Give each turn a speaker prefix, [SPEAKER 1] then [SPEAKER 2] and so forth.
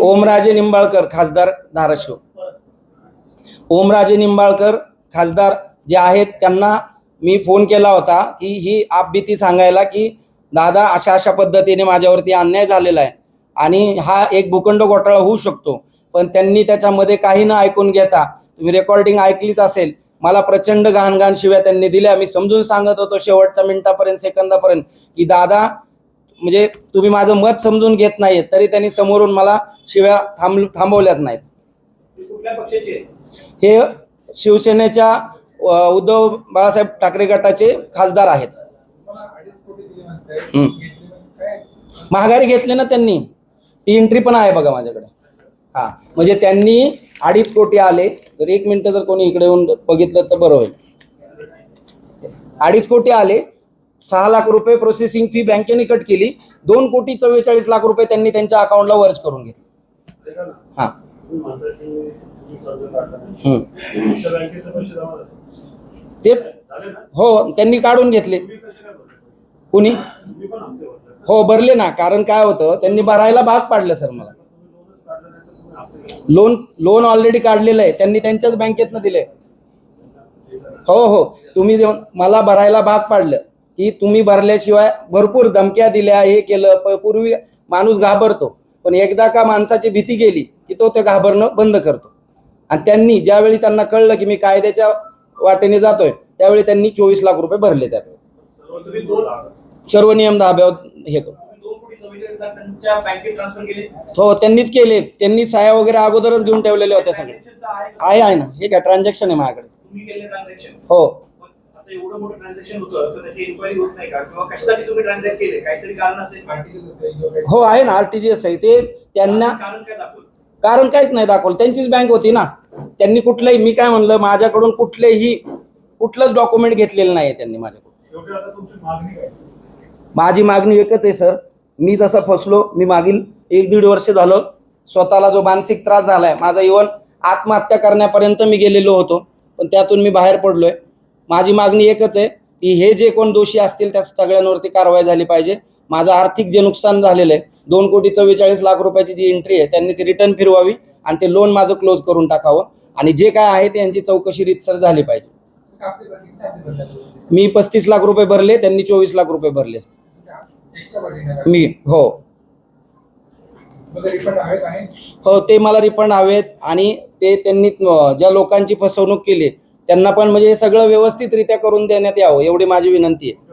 [SPEAKER 1] ओमराजे निंबाळकर खासदार धाराशिव. ओमराजे निंबाळकर खासदार जे आहेत त्यांना मी फोन केला होता की ही आपबीती सांगायला की दादा अशा अशा पद्धतीने माझ्यावरती अन्याय झालेला आहे आणि हा एक भूखंड घोटाळा होऊ शकतो. पण त्यांनी त्याच्यामध्ये काही न ऐकून घेता तुम्ही रेकॉर्डिंग ऐकलीच असेल. मला प्रचंड घाणघाण शिव्या त्यांनी दिल्या. मी समजून सांगत होतो शेवटच्या मिनिटापर्यंत सेकंदापर्यंत की दादा म्हणजे तुम्ही माझं मत समजून घेत नाहीत तरी त्यांनी समोरून मला शिव्या थांब थांबवल्याच नाहीत? हे शिवसेनेच्या उद्धव बाळासाहेब ठाकरे गटाचे खासदार आहेत. महागारी घेतले ना त्यांनी. ती एंट्री पण आहे बघा माझ्याकडे. हा. म्हणजे त्यांनी अडीच कोटी आले. तर एक मिनिट जर कोणी इकडे येऊन बघितलं तर बरं होईल. अडीच कोटी आले. सहा लाख रुपये प्रोसेसिंग फी बँकेने कट केली. दोन कोटी चव्वेचाळीस लाख रुपये त्यांनी त्यांच्या अकाउंटला वर्ज करून घेतले. हा. तेच. हो त्यांनी काढून घेतले. कुणी? हो भरले ना. कारण काय होतं त्यांनी भरायला भाग पाडलं सर मला. लोन लोन ऑलरेडी काढलेलं आहे. त्यांनी त्यांच्याच बँकेतनं दिलंय. हो हो. तुम्ही जेव्हा मला भरायला भाग पाडलं की तुम्ही भरल्याशिवाय भरपूर धमक्या दिल्या हे केलं पूर्वी माणूस घाबरतो. पण एकदा का माणसाची भीती गेली की तो ते घाबरणं बंद करतो. आणि त्यांनी ज्यावेळी त्यांना कळलं की मी कायद्याच्या वाटेने जातोय त्यावेळी त्यांनी चोवीस लाख रुपये भरले त्यात. सर्व नियम धाब्यावर हे हो त्यांनीच केले. त्यांनी साया वगैरे अगोदरच घेऊन ठेवलेल्या होत्या
[SPEAKER 2] सगळे आहे
[SPEAKER 1] आहे ना. हे काय ट्रान्झॅक्शन आहे माझ्याकडे. हो.
[SPEAKER 2] एवढं मोठं ट्रान्झॅक्शन होतं तर त्याची इन्क्वायरी होत नाही का? किंवा कशासाठी तुम्ही ट्रान्झॅक्ट केले? काहीतरी कारण असेल?
[SPEAKER 1] हो आहे ना आरटीजीएस आहे. ते त्यांना
[SPEAKER 2] कारण काय दाखवलं?
[SPEAKER 1] कारण काहीच नाही दाखवलं. त्यांचीच बँक होती ना. त्यांनी कुठलंही मी काय म्हणलं माझ्याकडून कुठलेही कुठलंच डॉक्युमेंट घेतलेलं नाही त्यांनी माझ्याकडून.
[SPEAKER 2] शेवटी आता तुमची मागणी काय?
[SPEAKER 1] माझी मागणी एकच आहे सर. मी जसं फसलो मी मागील एक दीड वर्ष झालं स्वतःला जो मानसिक त्रास झालाय माझा इवन आत्महत्या करण्यापर्यंत मी गेलेलो होतो पण त्यातून मी बाहेर पडलोय. माझी मागणी एकच आहे की हे जे कोण दोषी असतील त्या सगळ्यांवरती कारवाई झाली पाहिजे. माझं आर्थिक जे नुकसान झालेलं आहे दोन कोटी चव्वेचाळीस लाख रुपयाची जी एंट्री आहे त्यांनी ती रिटर्न फिरवावी आणि ते लोन माझं क्लोज करून टाकावं. आणि जे काय आहे ते यांची चौकशी रीतसर झाली पाहिजे. मी पस्तीस लाख रुपये भरले त्यांनी चोवीस लाख रुपये भरले. मी हो. हो ते मला रिफंड हवेत आणि ते त्यांनी ज्या लोकांची फसवणूक केली त्यांना पण म्हणजे सगळं व्यवस्थितरित्या करून देण्यात यावं एवढी माझी विनंती आहे.